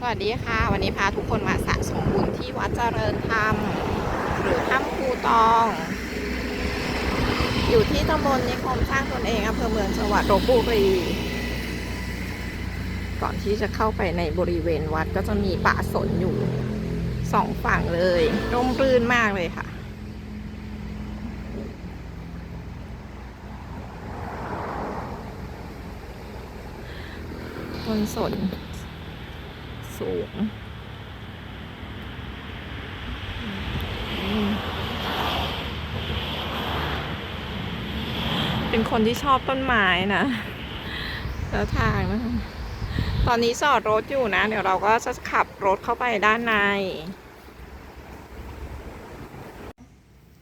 สวัสดีค่ะ วันนี้พาทุกคนมาสะสมบุญที่วัดเจริญธรรม หรือถ้ำภูตอง อยู่ที่ตำบลนิคมสร้างตนเองอำเภอเมืองจังหวัดลบบุรี ก่อนที่จะเข้าไปในบริเวณวัดก็จะมีป่าสนอยู่สองฝั่งเลยร่มรื่นมากเลยค่ะต้นสน สูงเป็นคนที่ชอบต้นไม้นะแล้วทางนะคะตอนนี้จอดรถอยู่นะ เดี๋ยวเราก็จะขับรถเข้าไปด้านใน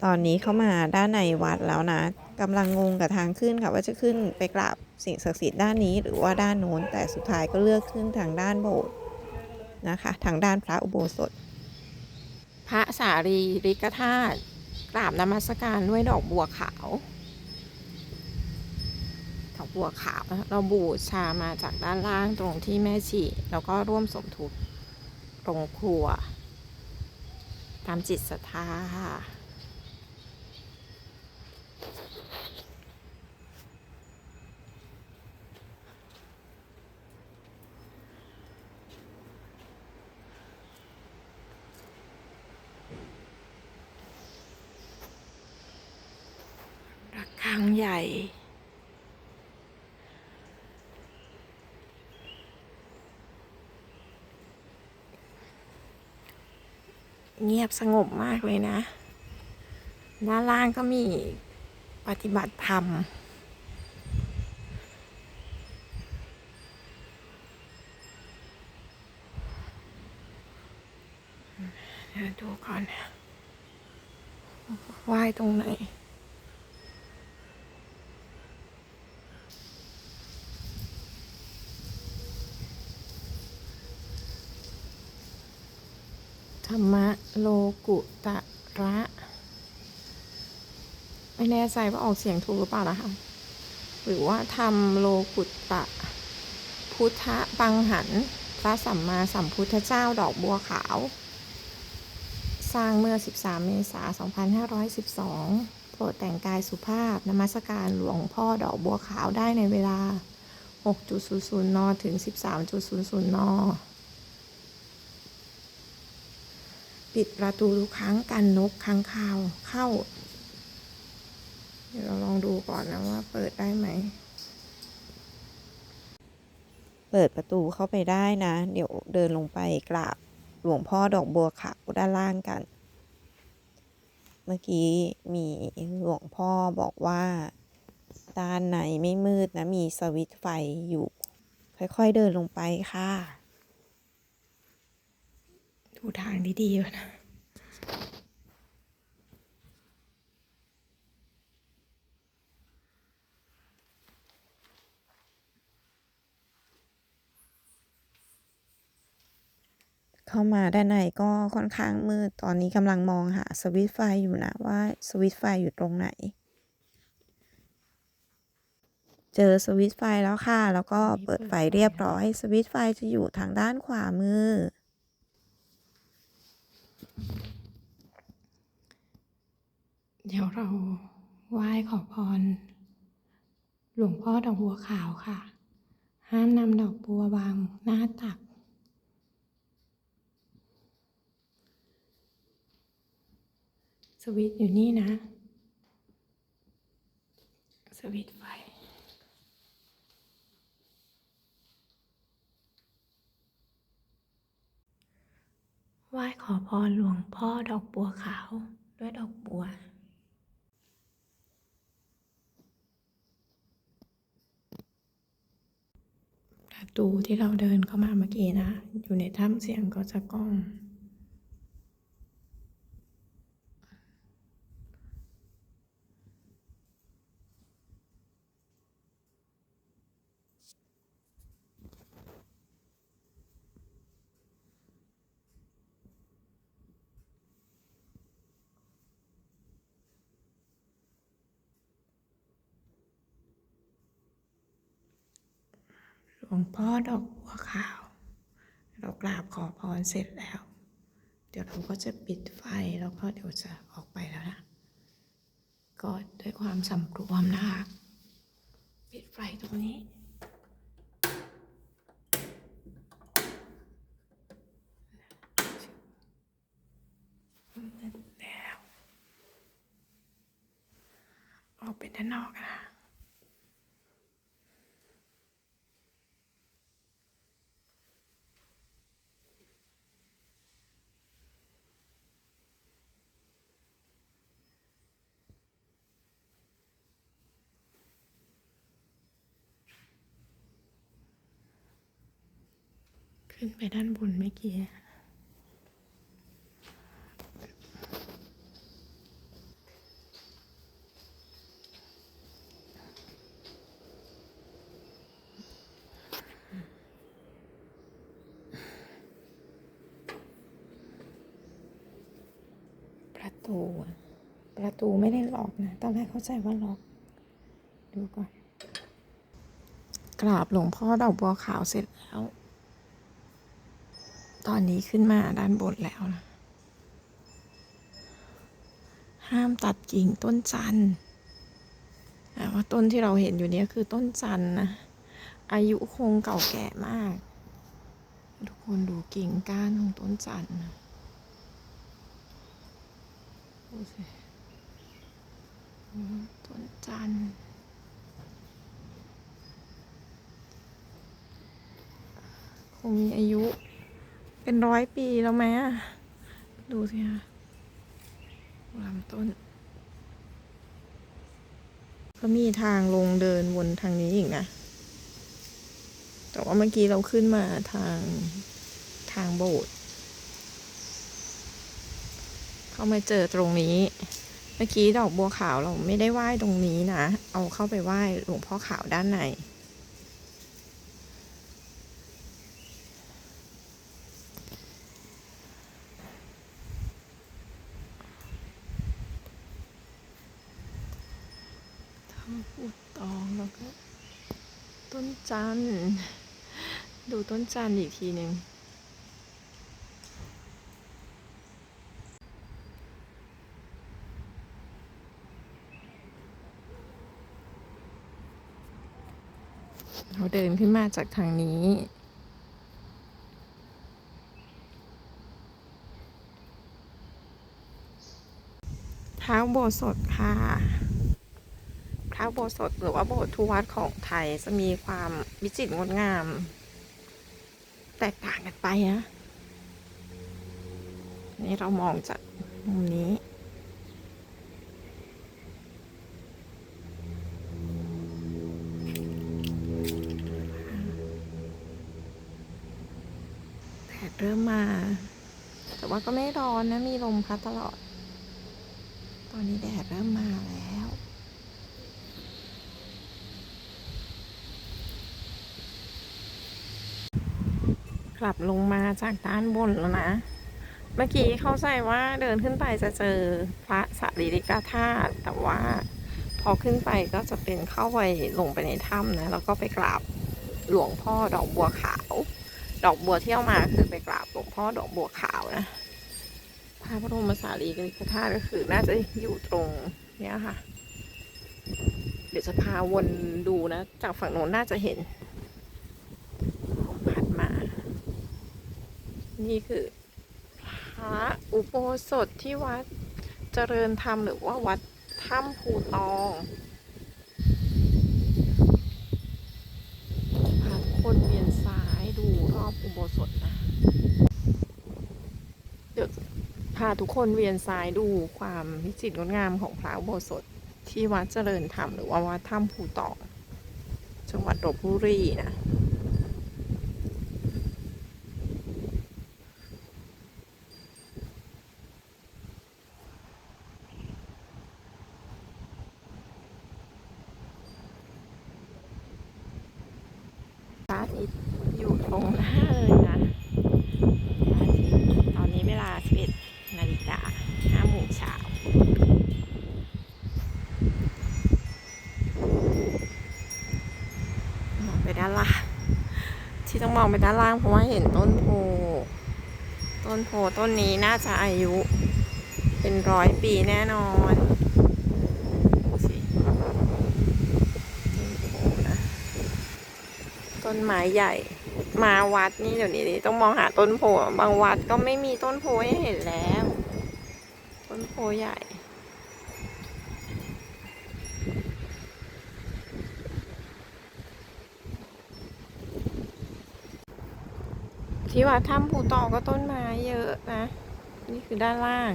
ตอนนี้เข้ามาด้านในวัดแล้วนะกำลังงงกับทางขึ้นค่ะว่าจะขึ้นไปกราบสิ่งศักดิ์สิทธิ์ด้านนี้หรือว่าด้านโน้นแต่สุดท้ายก็เลือกขึ้นทางด้านโบสถ์ นะคะ ทางด้านพระอุโบสถ พระสารีริกธาตุกราบนมัสการด้วยดอกบัวขาวดอกบัวขาวนะเราบูชามาจากด้านล่างตรงที่แม่ชีแล้วก็ร่วมสมทุกตรงครัว ตามจิตศรัทธาค่ะ ระฆัง ใหญ่ เงียบสงบมากเลยนะด้านล่างก็มีปฏิบัติธรรมเดี๋ยวดูก่อน ไหว้ตรงไหน ธรรมะ โลกุตระไม่แน่ใจว่าออกเสียงถูกหรือเปล่านะคะ หรือว่าธรรมโลกุตะ พุทธบังหัน พระสัมมาสัมพุทธเจ้าดอกบัวขาว สร้างเมื่อ 13 เมษายน 2512 โปรดแต่งกายสุภาพนมัสการหลวงพ่อดอกบัวขาวได้ในเวลา 6.00 น ถึง 13.00 น ปิดประตูทุกครั้งกันนกค้างคาวเข้า เดี๋ยวเราลองดูก่อนนะว่าเปิดได้ไหม เปิดประตูเข้าไปได้นะ เดี๋ยวเดินลงไปกราบหลวงพ่อดอกบัวขาวด้านล่างกัน เมื่อกี้มีหลวงพ่อบอกว่าด้านในไม่มืดนะ มีสวิตไฟอยู่ ค่อยๆเดินลงไปค่ะ ดูทางดีๆก่อนนะเข้ามาด้านในก็ค่อนข้างมืด ตอนนี้กำลังมองหาสวิตช์ไฟอยู่นะว่าสวิตช์ไฟอยู่ตรงไหน เจอสวิตช์ไฟแล้วค่ะ แล้วก็เปิดไฟเรียบร้อย สวิตช์ไฟจะอยู่ทางด้านขวามือ เดี๋ยวเราไหว้ขอพร หลวงพ่อดอกบัวขาวค่ะ ห้ามนำดอกบัววางหน้าตัก สวิตอยู่นี่นะ สวิตไฟ ไหว้ขอพรหลวงพ่อดอกบัวขาวด้วยดอกบัวประตูที่เราเดินเข้ามาเมื่อกี้นะ อยู่ในถ้ำเสียงก็จะก้อง หลวงพ่อดอกบัวขาว เรากราบขอพรเสร็จแล้ว เดี๋ยวเราก็จะปิดไฟแล้วก็เดี๋ยวจะออกไปแล้วนะก็ด้วยความสำรวมนะคะปิดไฟตรงนี้แล้วออกไปด้านนอกนะ ขึ้นไปด้านบนเมื่อกี้ประตูประตูไม่ได้ล็อกนะ ตอนแรกเข้าใจว่าล็อก ดูก่อน กราบหลวงพ่อดอกบัวขาวเสร็จแล้ว ตอนนี้ขึ้นมาด้านบนแล้วนะ ห้ามตัดกิ่งต้นจันทร์อะว่าต้นที่เราเห็นอยู่นี้คือต้นจันทร์นะ อายุคงเก่าแก่มาก ทุกคนดูกิ่งก้านของต้นจันทร์นะดูสิต้นจันทร์คงมีอายุ เป็นร้อยปีแล้วไหมอะดูสิคะลำต้น ก็มีทางลงเดินวนทางนี้อีกนะ แต่ว่าเมื่อกี้เราขึ้นมาทางทางโบสถ์เข้ามาเจอตรงนี้ เมื่อกี้ดอกบัวขาวเราไม่ได้ไหว้ตรงนี้นะ เอาเข้าไปไหว้หลวงพ่อขาวด้านใน ทำพูดตองแล้วก็ ต้น จันดูต้นจันอีกทีหนึ่งเราเดินขึ้นมาจากทางนี้ เท้าโบสถ์ค่ะ พระอุโบสถหรือว่าโบสถ์ทุวัดของไทยจะมีความวิจิตรงดงาม แตกต่างกันไปนะนี่เรามองจากมุมนี้ แดดเริ่มมา แต่ว่าก็ไม่ร้อนนะ มีลมพัดตลอด ตอนนี้แดดเริ่มมาแกลับลงมาจากด้านบนแล้วนะ เมื่อกี้เข้าใจว่าเดินขึ้นไปจะเจอพระสรีริกาธาตุแต่ว่าพอขึ้นไปก็จะเป็นเข้าไปลงไปในถ้ำนะ แล้วก็ไปกราบหลวงพ่อดอกบัวขาว ดอกบัวที่เอามาคือไปกราบหลวงพ่อดอกบัวขาวนะพระบรมสารีริกธาตุก็คือน่าจะอยู่ตรงเนี้ยค่ะ เดี๋ยวจะพาวนดูนะ จากฝั่งโน้นน่าจะเห็นลมพัดมา นี่คือพระอุโบสถที่วัดเจริญธรรมหรือว่าวัดถ้ำภูตองพาทุกคนเวียนซ้ายดูรอบอุโบสถนะ เดี๋ยวพาทุกคนเวียนซ้ายดูความวิจิตรงดงามของพระอุโบสถที่วัดเจริญธรรมหรือว่าวัดถ้ำภูตองจังหวัดลบบุรีนะ พระอาทิตย์อยู่ตร งหน้าเลยนะทิตอนนี้เวลา 11นาฬิกา5โมงเช้ามองไปด้านล่างที่ต้องมองไปด้านล่างเพราะว่าเห็นต้นโพต้นโพต้นนี้น่าจะอายุเป็นร้อยปีแน่นอนดูสิต้นไม้ใหญ่ มาวัดนี่เดี๋ยวนี้ต้องมองหาต้นโพบางวัดก็ไม่มีต้นโพให้เห็นแล้ว ต้นโพใหญ่ที่วัดถ้ำภูตองก็ต้นไม้เยอะนะ นี่คือด้านล่าง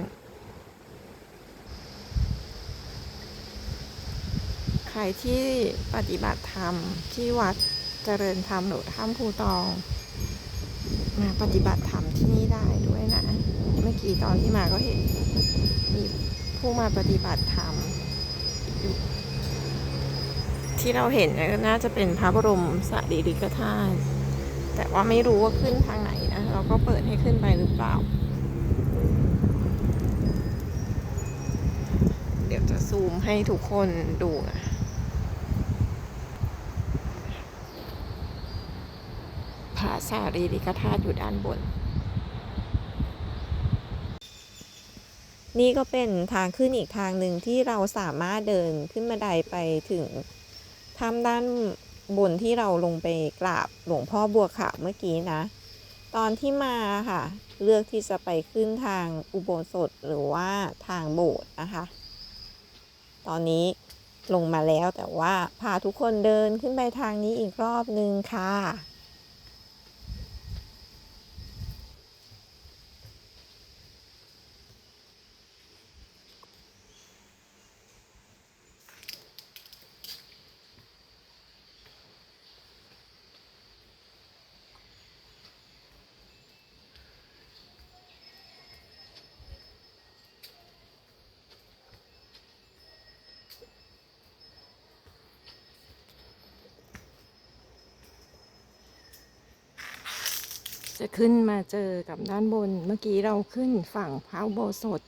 ใครที่ปฏิบัติธรรมที่วัด เจริญธรรมหรือถ้ำภูตอง มาปฏิบัติธรรมที่นี่ได้ด้วยนะ เมื่อกี้ตอนที่มาก็เห็น มีผู้มาปฏิบัติธรรมที่เราเห็นเนี่ยก็น่าจะเป็นพระบรมสารีริกธาตุแต่ว่าไม่รู้ว่าขึ้นทางไหนนะ เราก็เปิดให้ขึ้นไปหรือเปล่า เดี๋ยวจะซูมให้ทุกคนดูนะพระ สารีริกธาตุอยู่ด้านบน นี่ก็เป็นทางขึ้นอีกทางหนึ่งที่เราสามารถเดินขึ้นบันไดไปถึงถ้ำด้านบนที่เราลงไปกราบหลวงพ่อบัวขาวเมื่อกี้นะ ตอนที่มาค่ะ เลือกที่จะไปขึ้นทางอุโบสถหรือว่าทางโบสถ์นะคะ ตอนนี้ลงมาแล้วแต่ว่าพาทุกคนเดินขึ้นไปทางนี้อีกรอบนึงค่ะ จะขึ้นมาเจอกับด้านบน เมื่อกี้เราขึ้นฝั่งพระอุโบสถ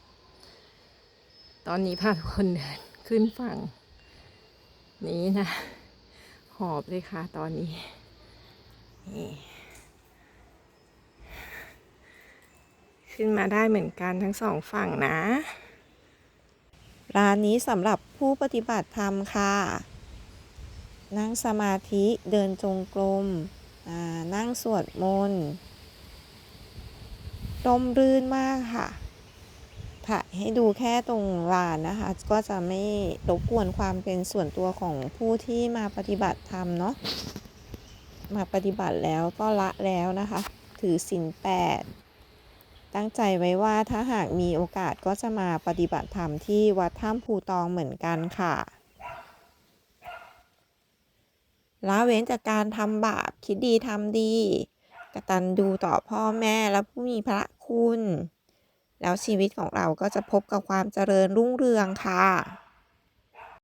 ตอนนี้พาทุกคนเดินขึ้นฝั่ง นี้นะ หอบเลยค่ะตอนนี้นขึ้นมาได้เหมือนกันทั้งสองฝั่งนะ ร้านนี้สำหรับผู้ปฏิบัติธรรมค่ะ นั่งสมาธิเดินจงกรมนั่งสวดมนต์ ร่มรื่นมากค่ะ ถ่ายให้ดูแค่ตรงลานนะคะ ก็จะไม่รบกวนความเป็นส่วนตัวของผู้ที่มาปฏิบัติธรรมเนาะ มาปฏิบัติแล้วก็ละแล้วนะคะ ถือศีลแปดตั้งใจไว้ว่าถ้าหากมีโอกาสก็จะมาปฏิบัติธรรมที่วัดถ้ำภูตองเหมือนกันค่ะละเว้นจากการทำบาปคิดดีทำดี กตัญญูต่อพ่อแม่และผู้มีพระคุณ แล้วชีวิตของเราก็จะพบกับความเจริญรุ่งเรืองค่ะ